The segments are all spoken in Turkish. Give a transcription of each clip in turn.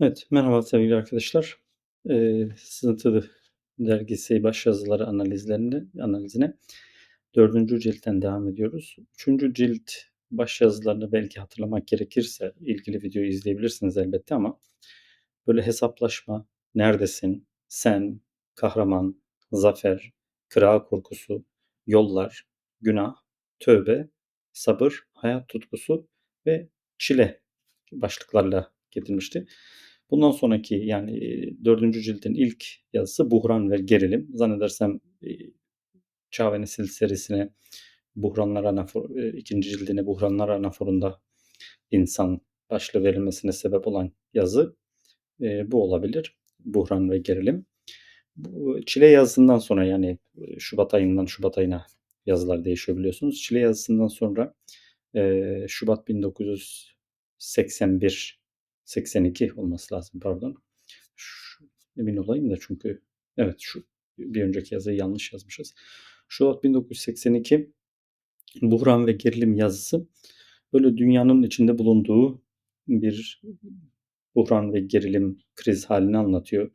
Evet, merhaba sevgili arkadaşlar. Eee, Sızıntı Dergisi başyazıları analizlerine, analizine dördüncü ciltten devam ediyoruz. Üçüncü cilt başyazılarını belki hatırlamak gerekirse ilgili videoyu izleyebilirsiniz elbette ama böyle hesaplaşma, neredesin, sen, kahraman, zafer, kıra korkusu, yollar, günah, tövbe, sabır, hayat tutkusu ve çile başlıklarla getirmişti. Bundan sonraki yani dördüncü cildin ilk yazısı Buhran ve Gerilim. Zannedersem Çağ Nesil serisine Buhranlar Anafor, ikinci cildine Buhranlar Anaforunda insan başlığı verilmesine sebep olan yazı bu olabilir. Buhran ve Gerilim. Çile yazısından sonra yani Şubat ayından Şubat ayına yazılar değişiyor biliyorsunuz. Çile yazısından sonra Şubat 1981 82 olması lazım pardon. Şu, emin olayım da çünkü evet şu bir önceki yazıyı yanlış yazmışız. Şubat 1982 buhran ve gerilim yazısı böyle dünyanın içinde bulunduğu bir buhran ve gerilim kriz halini anlatıyor.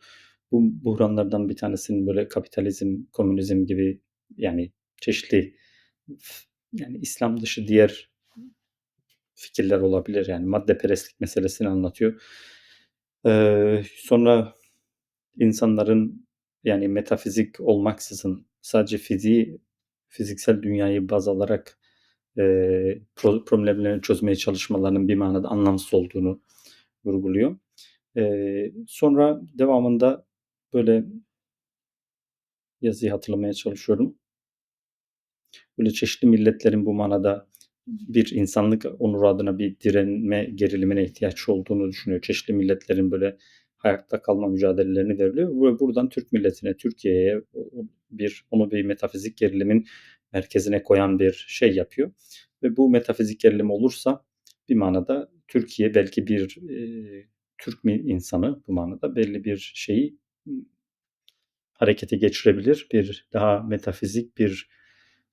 Bu buhranlardan bir tanesinin böyle kapitalizm, komünizm gibi yani çeşitli yani İslam dışı diğer fikirler olabilir. Yani madde perestlik meselesini anlatıyor. Ee, sonra insanların yani metafizik olmaksızın sadece fiziği, fiziksel dünyayı baz alarak e, problemlerini çözmeye çalışmalarının bir manada anlamsız olduğunu vurguluyor. E, sonra devamında böyle yazıyı hatırlamaya çalışıyorum. Böyle çeşitli milletlerin bu manada bir insanlık onur adına bir direnme gerilimine ihtiyaç olduğunu düşünüyor. Çeşitli milletlerin böyle hayatta kalma mücadelelerini veriliyor. Ve buradan Türk milletine, Türkiye'ye bir onu bir metafizik gerilimin merkezine koyan bir şey yapıyor. Ve bu metafizik gerilim olursa bir manada Türkiye belki bir e, Türk insanı bu manada belli bir şeyi harekete geçirebilir. Bir daha metafizik bir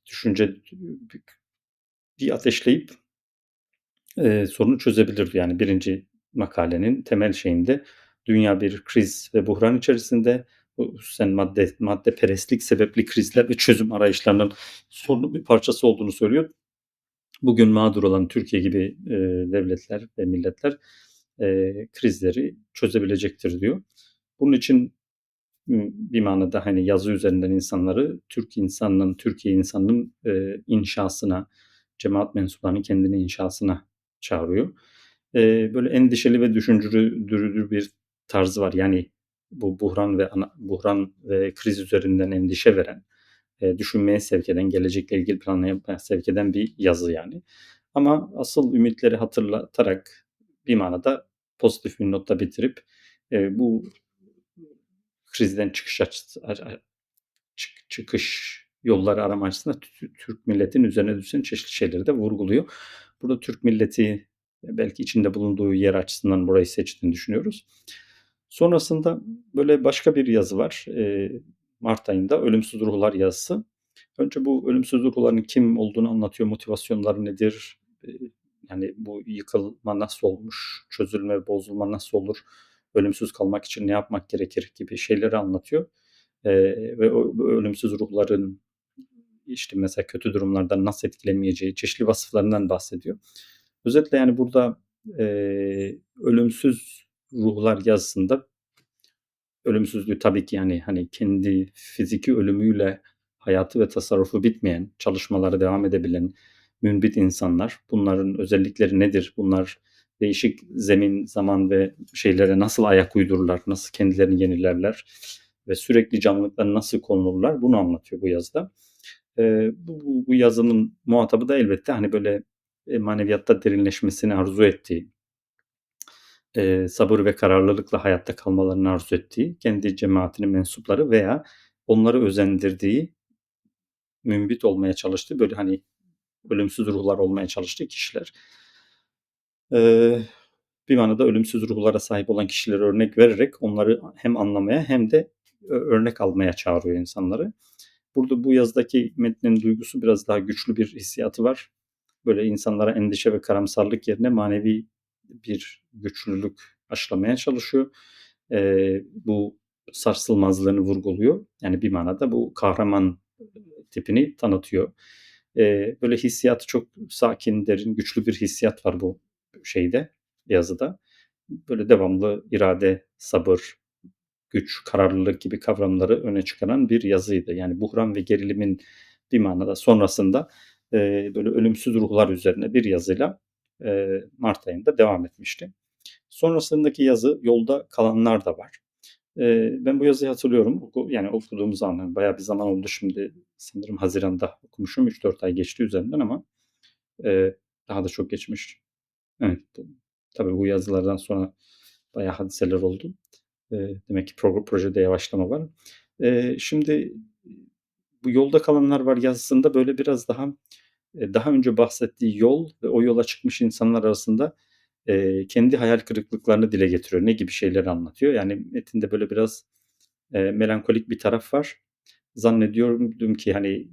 düşünce bir ateşleyip e, sorunu çözebilir. Yani birinci makalenin temel şeyinde dünya bir kriz ve buhran içerisinde sen madde madde perestlik sebepli krizler ve çözüm arayışlarının sorunun bir parçası olduğunu söylüyor. Bugün mağdur olan Türkiye gibi e, devletler ve milletler e, krizleri çözebilecektir diyor. Bunun için bir manada hani yazı üzerinden insanları Türk insanının, Türkiye insanının e, inşasına, cemaat mensuplarının kendini inşasına çağırıyor. E, böyle endişeli ve düşündürücü bir tarzı var. Yani bu buhran ve ana, buhran ve kriz üzerinden endişe veren, e, düşünmeye sevk eden, gelecekle ilgili planlamaya sevk eden bir yazı yani. Ama asıl ümitleri hatırlatarak bir manada pozitif bir notta bitirip e, bu krizden çıkış açısı, çık, çıkış yolları arama açısından Türk milletin üzerine düşen çeşitli şeyleri de vurguluyor. Burada Türk milleti belki içinde bulunduğu yer açısından burayı seçtiğini düşünüyoruz. Sonrasında böyle başka bir yazı var. Mart ayında Ölümsüz Ruhlar yazısı. Önce bu ölümsüz ruhların kim olduğunu anlatıyor, motivasyonları nedir, yani bu yıkılma nasıl olmuş, çözülme, bozulma nasıl olur, ölümsüz kalmak için ne yapmak gerekir gibi şeyleri anlatıyor. E, ve o, ölümsüz ruhların işte mesela kötü durumlardan nasıl etkilenmeyeceği çeşitli vasıflarından bahsediyor. Özetle yani burada e, ölümsüz ruhlar yazısında ölümsüzlüğü tabii ki yani hani kendi fiziki ölümüyle hayatı ve tasarrufu bitmeyen, çalışmaları devam edebilen münbit insanlar. Bunların özellikleri nedir? Bunlar değişik zemin, zaman ve şeylere nasıl ayak uydururlar, nasıl kendilerini yenilerler ve sürekli canlılıklara nasıl konulurlar bunu anlatıyor bu yazıda. E, bu, bu yazının muhatabı da elbette hani böyle e, maneviyatta derinleşmesini arzu ettiği, e, sabır ve kararlılıkla hayatta kalmalarını arzu ettiği, kendi cemaatinin mensupları veya onları özendirdiği, mümbit olmaya çalıştığı böyle hani ölümsüz ruhlar olmaya çalıştığı kişiler. Ee, bir manada ölümsüz ruhlara sahip olan kişileri örnek vererek onları hem anlamaya hem de örnek almaya çağırıyor insanları. Burada bu yazdaki metnin duygusu biraz daha güçlü bir hissiyatı var. Böyle insanlara endişe ve karamsarlık yerine manevi bir güçlülük aşılamaya çalışıyor. Eee, bu sarsılmazlığını vurguluyor. Yani bir manada bu kahraman tipini tanıtıyor. Eee, böyle hissiyatı çok sakin, derin, güçlü bir hissiyat var bu şeyde, yazıda. Böyle devamlı irade, sabır, güç, kararlılık gibi kavramları öne çıkaran bir yazıydı. Yani buhran ve gerilimin bir manada sonrasında e, böyle ölümsüz ruhlar üzerine bir yazıyla e, Mart ayında devam etmişti. Sonrasındaki yazı yolda kalanlar da var. E, ben bu yazıyı hatırlıyorum. Yani okuduğum zaman bayağı bir zaman oldu şimdi. Sanırım Haziran'da okumuşum. 3-4 ay geçti üzerinden ama e, daha da çok geçmiş. Evet. Tabii bu yazılardan sonra bayağı hadiseler oldu. E, demek ki pro, projede yavaşlama var. E, şimdi bu yolda kalanlar var yazısında böyle biraz daha daha önce bahsettiği yol ve o yola çıkmış insanlar arasında e, kendi hayal kırıklıklarını dile getiriyor. Ne gibi şeyler anlatıyor? Yani metinde böyle biraz e, melankolik bir taraf var. Zannediyorum ki hani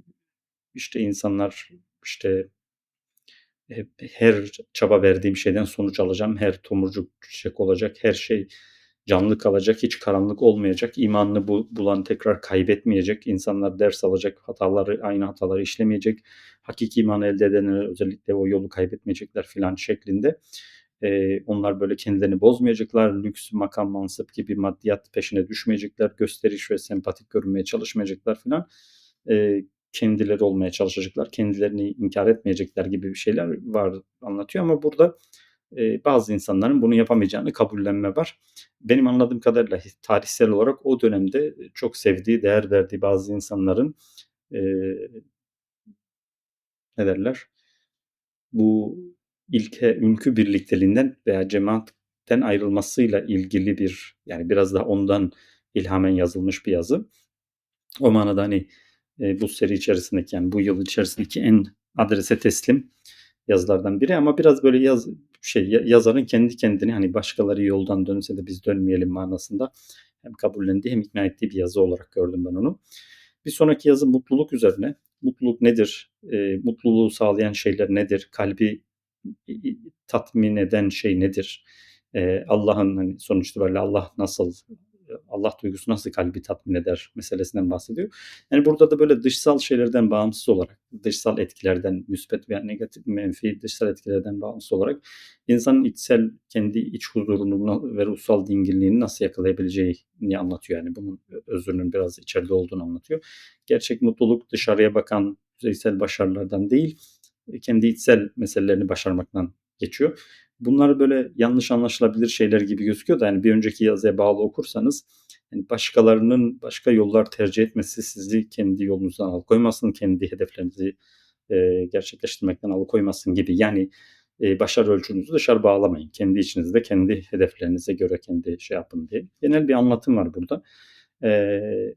işte insanlar işte her çaba verdiğim şeyden sonuç alacağım. Her tomurcuk çiçek olacak. Her şey canlı kalacak, hiç karanlık olmayacak, imanını bu, bulan tekrar kaybetmeyecek, insanlar ders alacak, hataları aynı hataları işlemeyecek, hakiki iman elde edenler özellikle o yolu kaybetmeyecekler filan şeklinde. Ee, onlar böyle kendilerini bozmayacaklar, lüks, makam, mansıp gibi maddiyat peşine düşmeyecekler, gösteriş ve sempatik görünmeye çalışmayacaklar filan. Ee, kendileri olmaya çalışacaklar, kendilerini inkar etmeyecekler gibi bir şeyler var anlatıyor ama burada e, bazı insanların bunu yapamayacağını kabullenme var. Benim anladığım kadarıyla tarihsel olarak o dönemde çok sevdiği, değer verdiği bazı insanların e, ne derler? Bu ilke, ülkü birlikteliğinden veya cemaatten ayrılmasıyla ilgili bir yani biraz da ondan ilhamen yazılmış bir yazı. O manada hani e, bu seri içerisindeki yani bu yıl içerisindeki en adrese teslim yazılardan biri ama biraz böyle yaz şey yazarın kendi kendini hani başkaları yoldan dönse de biz dönmeyelim manasında hem kabullendiği hem ikna ettiği bir yazı olarak gördüm ben onu. Bir sonraki yazı mutluluk üzerine. Mutluluk nedir? E, mutluluğu sağlayan şeyler nedir? Kalbi tatmin eden şey nedir? E, Allah'ın hani sonuç itibariyle Allah nasıl Allah duygusu nasıl kalbi tatmin eder meselesinden bahsediyor. Yani burada da böyle dışsal şeylerden bağımsız olarak, dışsal etkilerden, müsbet veya negatif, menfi dışsal etkilerden bağımsız olarak insanın içsel kendi iç huzurunu ve ruhsal dinginliğini nasıl yakalayabileceğini anlatıyor. Yani bunun özünün biraz içeride olduğunu anlatıyor. Gerçek mutluluk dışarıya bakan yüzeysel başarılardan değil, kendi içsel meselelerini başarmaktan geçiyor. Bunlar böyle yanlış anlaşılabilir şeyler gibi gözüküyor da yani bir önceki yazıya bağlı okursanız yani başkalarının başka yollar tercih etmesi sizi kendi yolunuzdan alıkoymasın, kendi hedeflerinizi e, gerçekleştirmekten alıkoymasın gibi. Yani e, başarı ölçünüzü dışarı bağlamayın. Kendi içinizde, kendi hedeflerinize göre kendi şey yapın diye. Genel bir anlatım var burada. E,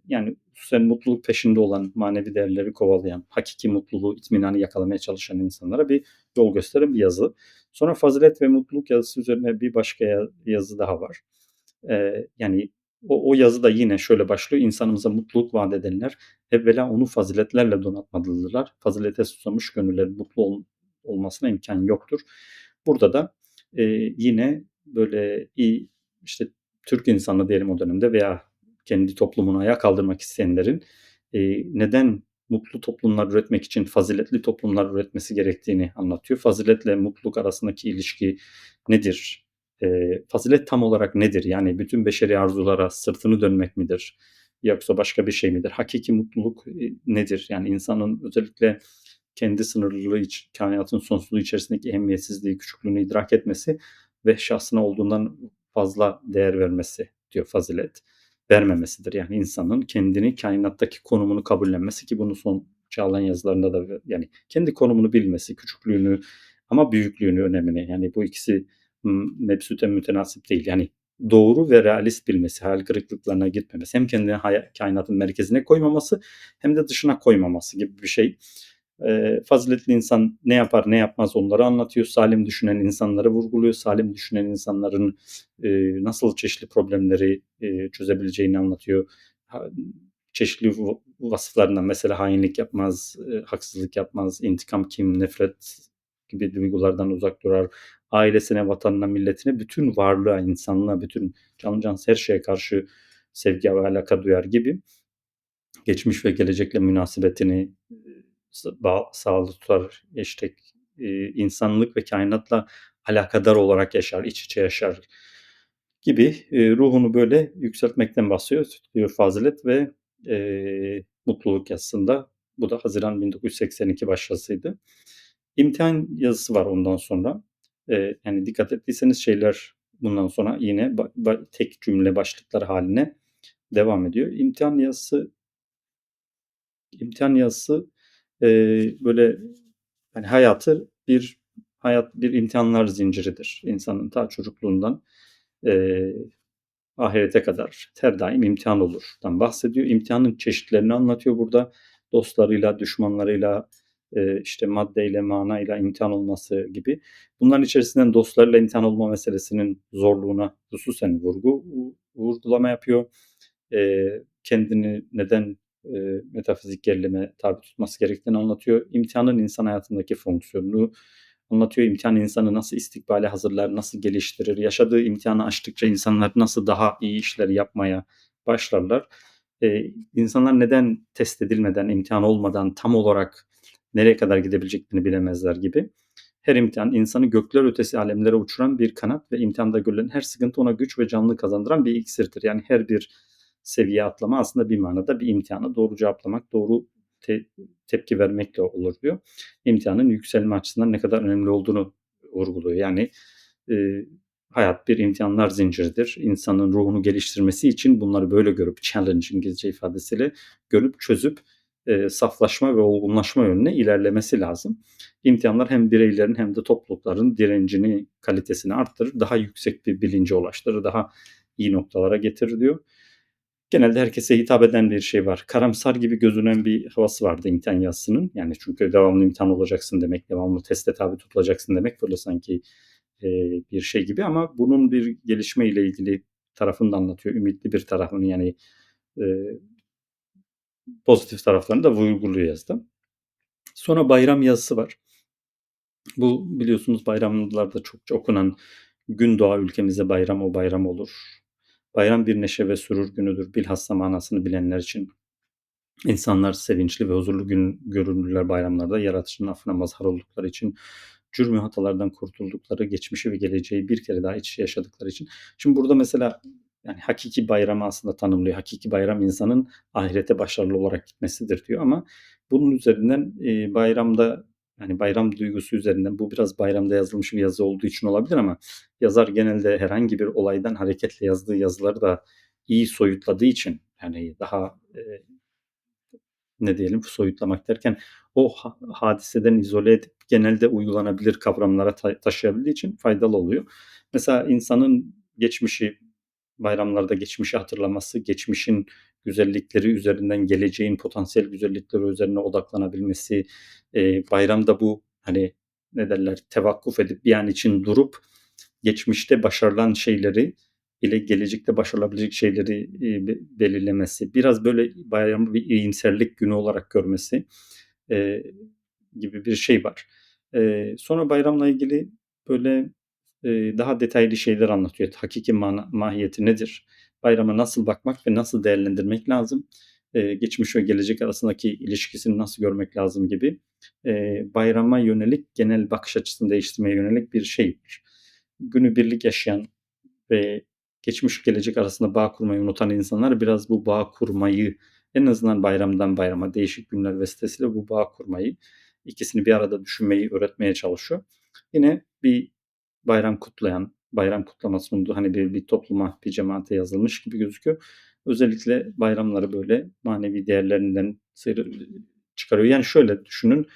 yani sen mutluluk peşinde olan, manevi değerleri kovalayan, hakiki mutluluğu, itminanı yakalamaya çalışan insanlara bir yol gösteren bir yazı. Sonra fazilet ve mutluluk yazısı üzerine bir başka yazı daha var. Ee, yani o, o yazı da yine şöyle başlıyor. İnsanımıza mutluluk vaat edenler evvela onu faziletlerle donatmalıdırlar. Fazilete susamış gönüllerin mutlu ol, olmasına imkan yoktur. Burada da e, yine böyle iyi işte Türk insanı diyelim o dönemde veya kendi toplumunu ayağa kaldırmak isteyenlerin e, neden mutlu toplumlar üretmek için faziletli toplumlar üretmesi gerektiğini anlatıyor. Faziletle mutluluk arasındaki ilişki nedir? E, fazilet tam olarak nedir? Yani bütün beşeri arzulara sırtını dönmek midir? Yoksa başka bir şey midir? Hakiki mutluluk e, nedir? Yani insanın özellikle kendi sınırlılığı, kainatın sonsuzluğu içerisindeki ehemmiyetsizliği, küçüklüğünü idrak etmesi ve şahsına olduğundan fazla değer vermesi diyor fazilet vermemesidir. Yani insanın kendini kainattaki konumunu kabullenmesi ki bunu son Çağlayan yazılarında da yani kendi konumunu bilmesi, küçüklüğünü ama büyüklüğünü önemini yani bu ikisi mebsuten mütenasip değil. Yani doğru ve realist bilmesi, hayal kırıklıklarına gitmemesi, hem kendini kainatın merkezine koymaması hem de dışına koymaması gibi bir şey. E, faziletli insan ne yapar ne yapmaz onları anlatıyor. Salim düşünen insanları vurguluyor. Salim düşünen insanların e, nasıl çeşitli problemleri e, çözebileceğini anlatıyor. Ha, çeşitli vasıflarından mesela hainlik yapmaz, e, haksızlık yapmaz, intikam kim, nefret gibi duygulardan uzak durar. Ailesine, vatanına, milletine, bütün varlığa, insanlığa, bütün canlı cansız her şeye karşı sevgi ve alaka duyar gibi geçmiş ve gelecekle münasebetini sağlı tutar. İşte insanlık ve kainatla alakadar olarak yaşar, iç içe yaşar gibi e, ruhunu böyle yükseltmekten bahsediyor diyor Fazilet ve e, Mutluluk yazısında. Bu da Haziran 1982 başyazısıydı. İmtihan yazısı var ondan sonra. E, yani dikkat ettiyseniz şeyler bundan sonra yine tek cümle başlıklar haline devam ediyor. İmtihan yazısı imtihan yazısı e, böyle yani hayatı bir hayat bir imtihanlar zinciridir. İnsanın ta çocukluğundan e, ahirete kadar her daim imtihan olurdan bahsediyor. İmtihanın çeşitlerini anlatıyor burada. Dostlarıyla, düşmanlarıyla, e, işte maddeyle, manayla imtihan olması gibi. Bunların içerisinden dostlarıyla imtihan olma meselesinin zorluğuna hususen vurgu vurgulama yapıyor. E, kendini neden e, metafizik gerilime tabi tutması gerektiğini anlatıyor. İmtihanın insan hayatındaki fonksiyonunu anlatıyor. İmtihan insanı nasıl istikbale hazırlar, nasıl geliştirir, yaşadığı imtihanı aştıkça insanlar nasıl daha iyi işler yapmaya başlarlar. Ee, insanlar neden test edilmeden, imtihan olmadan tam olarak nereye kadar gidebileceklerini bilemezler gibi. Her imtihan insanı gökler ötesi alemlere uçuran bir kanat ve imtihanda görülen her sıkıntı ona güç ve canlı kazandıran bir iksirdir. Yani her bir seviye atlama aslında bir manada bir imtihanı doğru cevaplamak, doğru te- tepki vermekle olur diyor. İmtihanın yükselme açısından ne kadar önemli olduğunu vurguluyor. Yani e, hayat bir imtihanlar zinciridir. İnsanın ruhunu geliştirmesi için bunları böyle görüp challenge İngilizce ifadesiyle görüp çözüp e, saflaşma ve olgunlaşma yönüne ilerlemesi lazım. İmtihanlar hem bireylerin hem de toplulukların direncini, kalitesini arttırır, daha yüksek bir bilince ulaştırır, daha iyi noktalara getirir diyor genelde herkese hitap eden bir şey var. Karamsar gibi gözünen bir havası vardı imtihan yazısının. Yani çünkü devamlı imtihan olacaksın demek, devamlı teste tabi tutulacaksın demek böyle sanki e, bir şey gibi ama bunun bir gelişme ile ilgili tarafını da anlatıyor. Ümitli bir tarafını yani e, pozitif taraflarını da vurguluyor yazdı. Sonra bayram yazısı var. Bu biliyorsunuz bayramlarda çokça okunan gün doğa ülkemize bayram o bayram olur. Bayram bir neşe ve sürur günüdür. Bilhassa manasını bilenler için. İnsanlar sevinçli ve huzurlu gün görünürler bayramlarda yaratışın affına mazhar oldukları için cürmü hatalardan kurtuldukları, geçmişi ve geleceği bir kere daha iç yaşadıkları için. Şimdi burada mesela yani hakiki bayramı aslında tanımlıyor. Hakiki bayram insanın ahirete başarılı olarak gitmesidir diyor ama bunun üzerinden e, bayramda yani bayram duygusu üzerinden bu biraz bayramda yazılmış bir yazı olduğu için olabilir ama yazar genelde herhangi bir olaydan hareketle yazdığı yazıları da iyi soyutladığı için yani daha e, ne diyelim soyutlamak derken o hadiseden izole edip genelde uygulanabilir kavramlara ta- taşıyabildiği için faydalı oluyor. Mesela insanın geçmişi bayramlarda geçmişi hatırlaması, geçmişin güzellikleri üzerinden geleceğin potansiyel güzellikleri üzerine odaklanabilmesi, e, bayramda bu hani ne derler tevakkuf edip bir an için durup geçmişte başarılan şeyleri ile gelecekte başarılabilecek şeyleri e, belirlemesi, biraz böyle bayramı bir iyimserlik günü olarak görmesi e, gibi bir şey var. E, sonra bayramla ilgili böyle daha detaylı şeyler anlatıyor. Hakiki mana, mahiyeti nedir? Bayrama nasıl bakmak ve nasıl değerlendirmek lazım? Ee, geçmiş ve gelecek arasındaki ilişkisini nasıl görmek lazım gibi e, bayrama yönelik genel bakış açısını değiştirmeye yönelik bir şey. Günü birlik yaşayan ve geçmiş gelecek arasında bağ kurmayı unutan insanlar biraz bu bağ kurmayı en azından bayramdan bayrama değişik günler vesilesiyle bu bağ kurmayı ikisini bir arada düşünmeyi öğretmeye çalışıyor. Yine bir bayram kutlayan, bayram kutlaması sunduğu hani bir, bir topluma, bir cemaate yazılmış gibi gözüküyor. Özellikle bayramları böyle manevi değerlerinden çıkarıyor. Yani şöyle düşünün,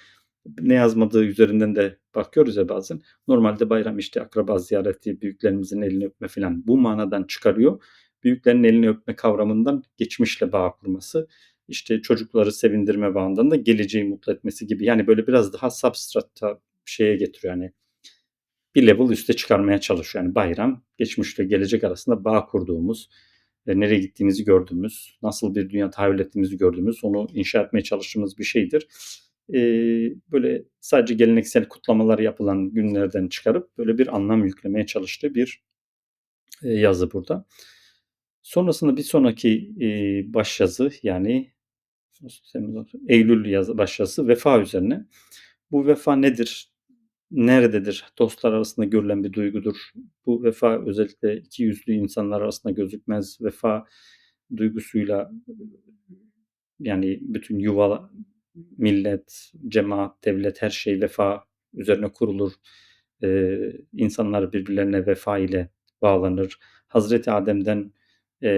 ne yazmadığı üzerinden de bakıyoruz ya bazen. Normalde bayram işte akraba ziyareti, büyüklerimizin elini öpme falan bu manadan çıkarıyor. Büyüklerin elini öpme kavramından geçmişle bağ kurması, işte çocukları sevindirme bağından da geleceği mutlu etmesi gibi. Yani böyle biraz daha substrata şeye getiriyor. Yani bir level üste çıkarmaya çalışıyor. Yani bayram geçmişle gelecek arasında bağ kurduğumuz, e, nereye gittiğimizi gördüğümüz, nasıl bir dünya tahayyül ettiğimizi gördüğümüz, onu inşa etmeye çalıştığımız bir şeydir. eee, böyle sadece geleneksel kutlamalar yapılan günlerden çıkarıp böyle bir anlam yüklemeye çalıştığı bir, eee, yazı burada. Sonrasında bir sonraki, eee, başyazı yani Eylül yazı başyazısı vefa üzerine. Bu vefa nedir? Nerededir? Dostlar arasında görülen bir duygudur. Bu vefa özellikle iki yüzlü insanlar arasında gözükmez. Vefa duygusuyla yani bütün yuva, millet, cemaat, devlet her şey vefa üzerine kurulur. Ee, insanlar birbirlerine vefa ile bağlanır. Hazreti Adem'den e,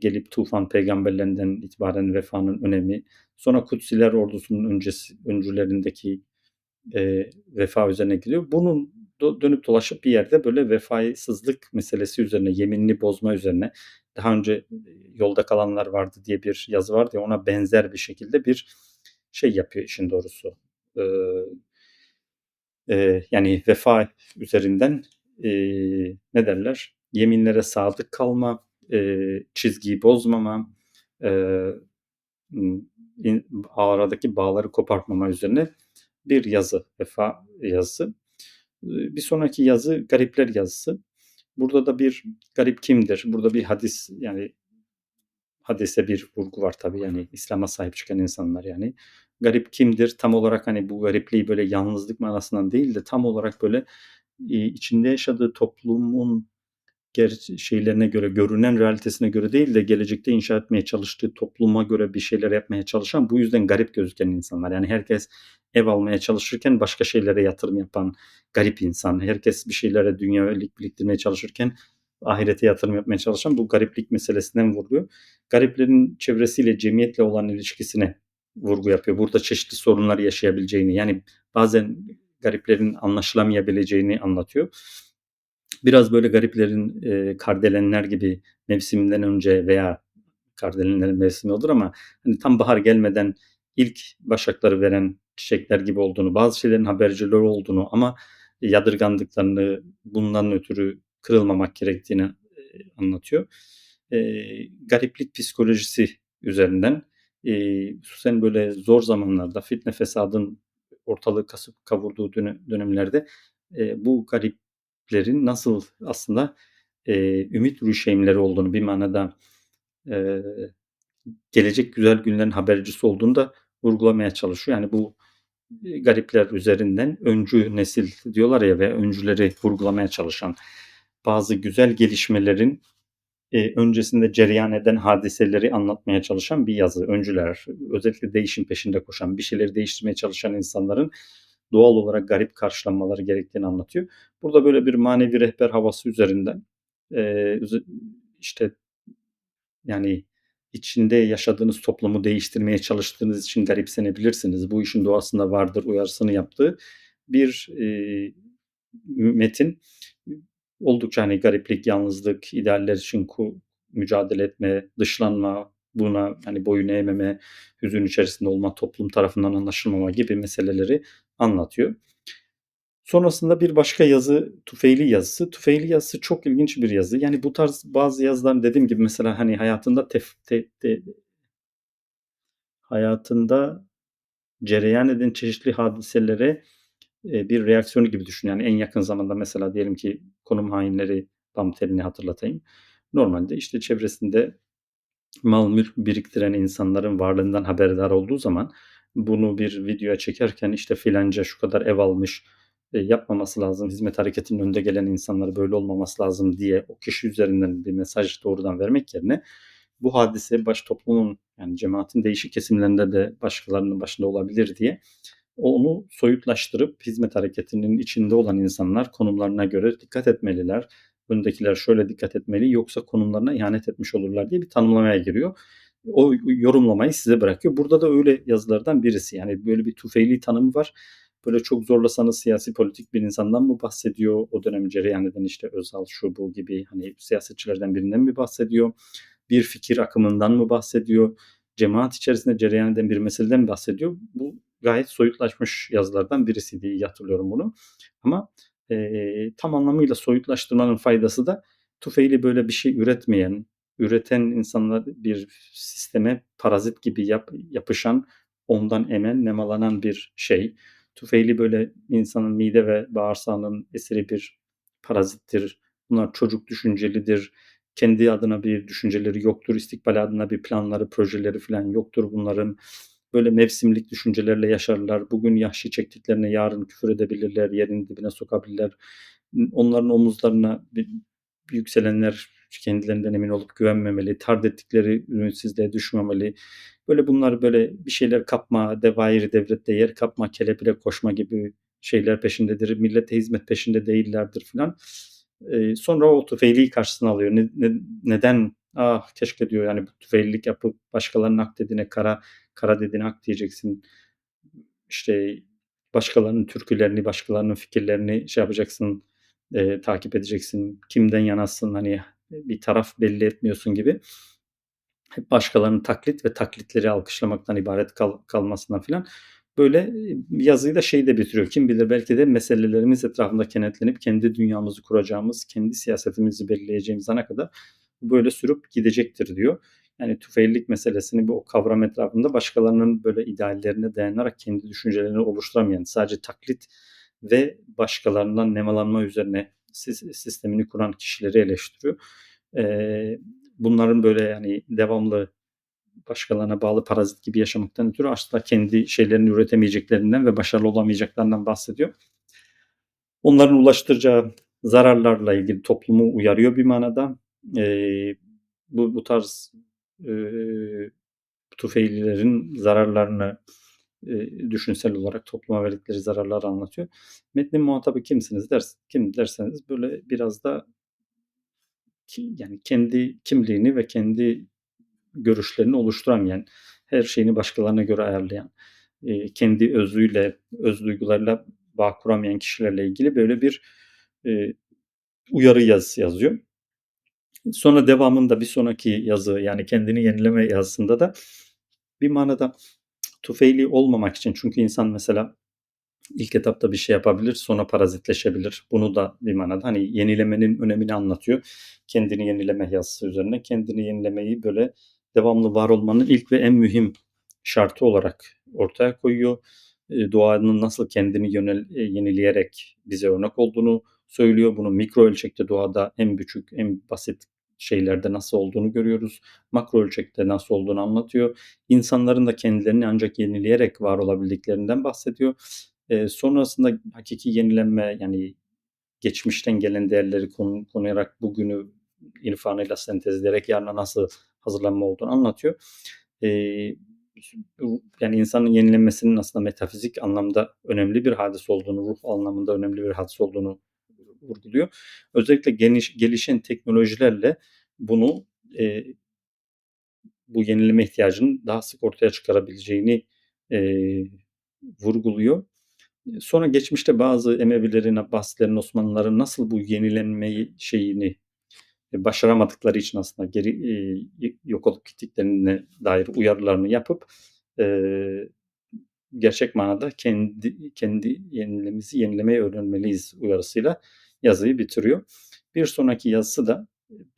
gelip tufan peygamberlerinden itibaren vefanın önemi. Sonra Kutsiler ordusunun öncesi, öncülerindeki e, vefa üzerine gidiyor. Bunun dönüp dolaşıp bir yerde böyle vefasızlık meselesi üzerine, yeminini bozma üzerine daha önce yolda kalanlar vardı diye bir yazı vardı ya ona benzer bir şekilde bir şey yapıyor işin doğrusu. Ee, e, yani vefa üzerinden e, ne derler? Yeminlere sadık kalma, e, çizgiyi bozmama, e, aradaki bağları kopartmama üzerine bir yazı, vefa yazısı. Bir sonraki yazı garipler yazısı. Burada da bir garip kimdir? Burada bir hadis yani hadise bir vurgu var tabii yani İslam'a sahip çıkan insanlar yani. Garip kimdir? Tam olarak hani bu garipliği böyle yalnızlık manasından değil de tam olarak böyle içinde yaşadığı toplumun şeylerine göre, görünen realitesine göre değil de gelecekte inşa etmeye çalıştığı topluma göre bir şeyler yapmaya çalışan, bu yüzden garip gözüken insanlar. Yani herkes ev almaya çalışırken başka şeylere yatırım yapan garip insan. Herkes bir şeylere dünyalık biriktirmeye çalışırken ahirete yatırım yapmaya çalışan bu gariplik meselesinden vuruluyor. Gariplerin çevresiyle, cemiyetle olan ilişkisine vurgu yapıyor. Burada çeşitli sorunlar yaşayabileceğini, yani bazen gariplerin anlaşılamayabileceğini anlatıyor biraz böyle gariplerin e, kardelenler gibi mevsiminden önce veya kardelenlerin mevsimi olur ama hani tam bahar gelmeden ilk başakları veren çiçekler gibi olduğunu, bazı şeylerin habercileri olduğunu ama yadırgandıklarını, bundan ötürü kırılmamak gerektiğini e, anlatıyor. E, gariplik psikolojisi üzerinden e, sen böyle zor zamanlarda fitne fesadın ortalığı kasıp kavurduğu dönemlerde e, bu garip lerin nasıl aslında e, ümit rüşeymleri olduğunu bir manada e, gelecek güzel günlerin habercisi olduğunu da vurgulamaya çalışıyor. Yani bu garipler üzerinden öncü nesil diyorlar ya ve öncüleri vurgulamaya çalışan bazı güzel gelişmelerin e, öncesinde cereyan eden hadiseleri anlatmaya çalışan bir yazı. Öncüler, özellikle değişim peşinde koşan, bir şeyleri değiştirmeye çalışan insanların doğal olarak garip karşılanmaları gerektiğini anlatıyor. Burada böyle bir manevi rehber havası üzerinden e, işte yani içinde yaşadığınız toplumu değiştirmeye çalıştığınız için garipsenebilirsiniz. Bu işin doğasında vardır uyarısını yaptığı bir e, metin. Oldukça hani gariplik, yalnızlık, idealler için ku, mücadele etme, dışlanma, buna hani boyun eğmeme, hüzün içerisinde olma, toplum tarafından anlaşılmama gibi meseleleri anlatıyor. Sonrasında bir başka yazı Tufeyli yazısı. Tufeyli yazısı çok ilginç bir yazı. Yani bu tarz bazı yazılar dediğim gibi mesela hani hayatında tef, te, te, hayatında cereyan eden çeşitli hadiselere e, bir reaksiyonu gibi düşün. Yani en yakın zamanda mesela diyelim ki konum hainleri tam terini hatırlatayım. Normalde işte çevresinde mal mülk biriktiren insanların varlığından haberdar olduğu zaman bunu bir videoya çekerken işte filanca şu kadar ev almış e, yapmaması lazım. Hizmet hareketinin önde gelen insanlar böyle olmaması lazım diye o kişi üzerinden bir mesaj doğrudan vermek yerine bu hadise baş toplumun yani cemaatin değişik kesimlerinde de başkalarının başında olabilir diye onu soyutlaştırıp hizmet hareketinin içinde olan insanlar konumlarına göre dikkat etmeliler öndekiler şöyle dikkat etmeli yoksa konumlarına ihanet etmiş olurlar diye bir tanımlamaya giriyor. O yorumlamayı size bırakıyor. Burada da öyle yazılardan birisi. Yani böyle bir tufeyli tanımı var. Böyle çok zorlasanız siyasi politik bir insandan mı bahsediyor? O dönem cereyan eden işte Özal şu bu gibi hani siyasetçilerden birinden mi bahsediyor? Bir fikir akımından mı bahsediyor? Cemaat içerisinde cereyan eden bir meseleden mi bahsediyor? Bu gayet soyutlaşmış yazılardan birisiydi. İyi hatırlıyorum bunu. Ama e, tam anlamıyla soyutlaştırmanın faydası da tufeyli böyle bir şey üretmeyen, üreten insanlar bir sisteme parazit gibi yap, yapışan, ondan emen, nemalanan bir şey. Tufeyli böyle insanın mide ve bağırsağının esiri bir parazittir. Bunlar çocuk düşüncelidir. Kendi adına bir düşünceleri yoktur. İstikbal adına bir planları, projeleri falan yoktur bunların. Böyle mevsimlik düşüncelerle yaşarlar. Bugün yahşi çektiklerine yarın küfür edebilirler, yerin dibine sokabilirler. Onların omuzlarına bir, kendilerinden emin olup güvenmemeli, tard ettikleri ümitsizliğe düşmemeli. Böyle bunlar böyle bir şeyler kapma, devairi devlette yer kapma, kelepire koşma gibi şeyler peşindedir. Millete hizmet peşinde değillerdir filan. Ee, sonra o tüfeğliği karşısına alıyor. Ne, ne, neden ah keşke diyor yani bu tüfeğlilik yapıp başkalarının ak dediğine kara, kara dediğine ak diyeceksin. İşte başkalarının türkülerini, başkalarının fikirlerini şey yapacaksın, e, takip edeceksin. Kimden yanasın hani bir taraf belli etmiyorsun gibi. Hep başkalarının taklit ve taklitleri alkışlamaktan ibaret kal, kalmasından filan. Böyle yazıyı da şeyde bitiriyor. Kim bilir belki de meselelerimiz etrafında kenetlenip kendi dünyamızı kuracağımız, kendi siyasetimizi belirleyeceğimiz ana kadar böyle sürüp gidecektir diyor. Yani tüfeillik meselesini bu kavram etrafında başkalarının böyle ideallerine dayanarak kendi düşüncelerini oluşturamayan, sadece taklit ve başkalarından nemalanma üzerine sistemini kuran kişileri eleştiriyor. Bunların böyle yani devamlı başkalarına bağlı parazit gibi yaşamaktan ötürü aslında kendi şeylerini üretemeyeceklerinden ve başarılı olamayacaklarından bahsediyor. Onların ulaştıracağı zararlarla ilgili toplumu uyarıyor bir manada. Ee, bu, bu tarz e, tufeylilerin zararlarını e, düşünsel olarak topluma verdikleri zararları anlatıyor. Metnin muhatabı kimsiniz ders, kim derseniz böyle biraz da yani kendi kimliğini ve kendi görüşlerini oluşturamayan, her şeyini başkalarına göre ayarlayan, e, kendi özlüğüyle, öz duygularıyla bağ kuramayan kişilerle ilgili böyle bir e, uyarı yazısı yazıyor. Sonra devamında bir sonraki yazı yani kendini yenileme yazısında da bir manada tufeyli olmamak için çünkü insan mesela ilk etapta bir şey yapabilir sonra parazitleşebilir. Bunu da bir manada hani yenilemenin önemini anlatıyor. Kendini yenileme yazısı üzerine. Kendini yenilemeyi böyle devamlı var olmanın ilk ve en mühim şartı olarak ortaya koyuyor. Doğanın nasıl kendini yönel, e, yenileyerek bize örnek olduğunu söylüyor. Bunu mikro ölçekte doğada en küçük, en basit şeylerde nasıl olduğunu görüyoruz. Makro ölçekte nasıl olduğunu anlatıyor. İnsanların da kendilerini ancak yenileyerek var olabildiklerinden bahsediyor. E, sonrasında hakiki yenilenme yani geçmişten gelen değerleri konu, konuyarak bugünü irfanıyla sentezleyerek yarına nasıl hazırlanma olduğunu anlatıyor. E, yani insanın yenilenmesinin aslında metafizik anlamda önemli bir hadis olduğunu, ruh anlamında önemli bir hadis olduğunu vurguluyor. Özellikle geniş, gelişen teknolojilerle bunu e, bu yenileme ihtiyacının daha sık ortaya çıkarabileceğini e, vurguluyor. Sonra geçmişte bazı Emevilerin, Abbasilerin, Osmanlıların nasıl bu yenilenmeyi şeyini e, başaramadıkları için aslında geri e, yok olup gittiklerine dair uyarılarını yapıp e, gerçek manada kendi kendi yenilememizi yenilemeyi öğrenmeliyiz uyarısıyla yazıyı bitiriyor. Bir sonraki yazısı da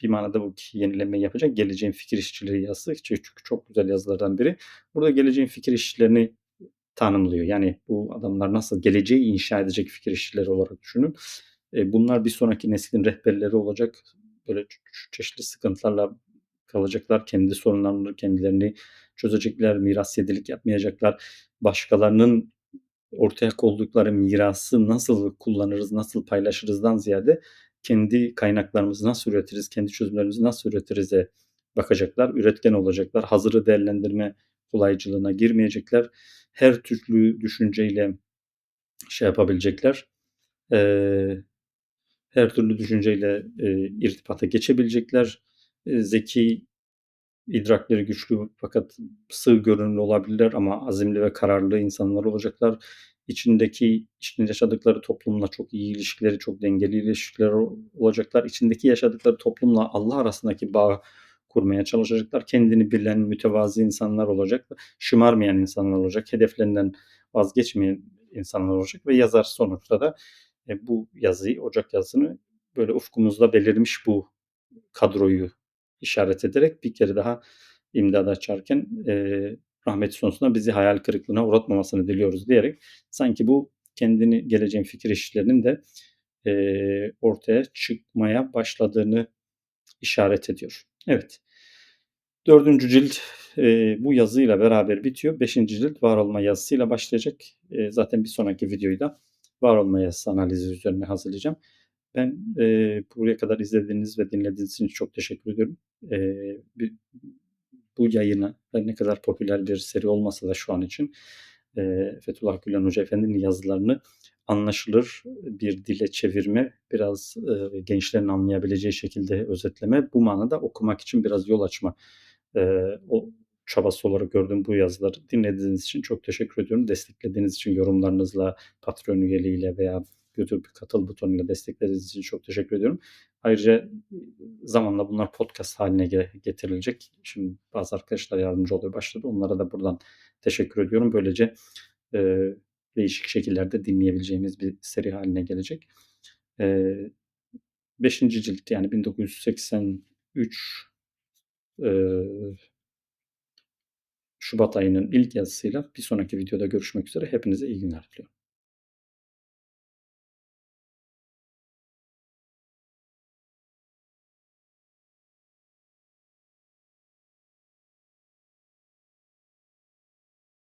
bir manada bu yenilemeyi yapacak geleceğin fikir işçileri yazısı. Çünkü çok güzel yazılardan biri. Burada geleceğin fikir işçilerini tanımlıyor. Yani bu adamlar nasıl geleceği inşa edecek fikir işçileri olarak düşünün. Bunlar bir sonraki neslin rehberleri olacak. Böyle çeşitli sıkıntılarla kalacaklar. Kendi sorunlarını kendilerini çözecekler. Miras yedilik yapmayacaklar. Başkalarının ortaya koydukları mirası nasıl kullanırız, nasıl paylaşırızdan ziyade kendi kaynaklarımızı nasıl üretiriz, kendi çözümlerimizi nasıl üretiriz'e bakacaklar. Üretken olacaklar. Hazırı değerlendirme kolaycılığına girmeyecekler. Her türlü düşünceyle şey yapabilecekler. Ee, her türlü düşünceyle e, irtibata geçebilecekler. E, zeki, idrakleri güçlü fakat sığ görünümlü olabilirler ama azimli ve kararlı insanlar olacaklar. İçindeki, içinde yaşadıkları toplumla çok iyi ilişkileri, çok dengeli ilişkiler olacaklar. İçindeki yaşadıkları toplumla Allah arasındaki bağ kurmaya çalışacaklar. Kendini bilen, mütevazi insanlar olacak. Şımarmayan insanlar olacak. Hedeflerinden vazgeçmeyen insanlar olacak ve yazar sonuçta da e, bu yazıyı, Ocak yazısını böyle ufkumuzda belirmiş bu kadroyu işaret ederek bir kere daha imdada açarken e, rahmeti sonsuna bizi hayal kırıklığına uğratmamasını diliyoruz diyerek sanki bu kendini geleceğin fikir işlerinin de e, ortaya çıkmaya başladığını işaret ediyor. Evet. Dördüncü cilt e, bu yazıyla beraber bitiyor. Beşinci cilt var olma yazısıyla başlayacak. E, zaten bir sonraki videoyu da var olma yazısı analizi üzerine hazırlayacağım. Ben e, buraya kadar izlediğiniz ve dinlediğiniz için çok teşekkür ediyorum. E, bir, bu yayını ne kadar popüler bir seri olmasa da şu an için e, Fethullah Gülen Hoca Efendi'nin yazılarını anlaşılır bir dile çevirme, biraz e, gençlerin anlayabileceği şekilde özetleme, bu manada okumak için biraz yol açma e, o çabası olarak gördüğüm bu yazıları dinlediğiniz için çok teşekkür ediyorum. Desteklediğiniz için yorumlarınızla, Patreon üyeliğiyle veya YouTube katıl butonuyla desteklediğiniz için çok teşekkür ediyorum. Ayrıca zamanla bunlar podcast haline getirilecek. Şimdi bazı arkadaşlar yardımcı oluyor başladı. Onlara da buradan teşekkür ediyorum. Böylece e, değişik şekillerde dinleyebileceğimiz bir seri haline gelecek. E, beşinci cilt yani 1983 e, Şubat ayının ilk yazısıyla bir sonraki videoda görüşmek üzere. Hepinize iyi günler diliyorum.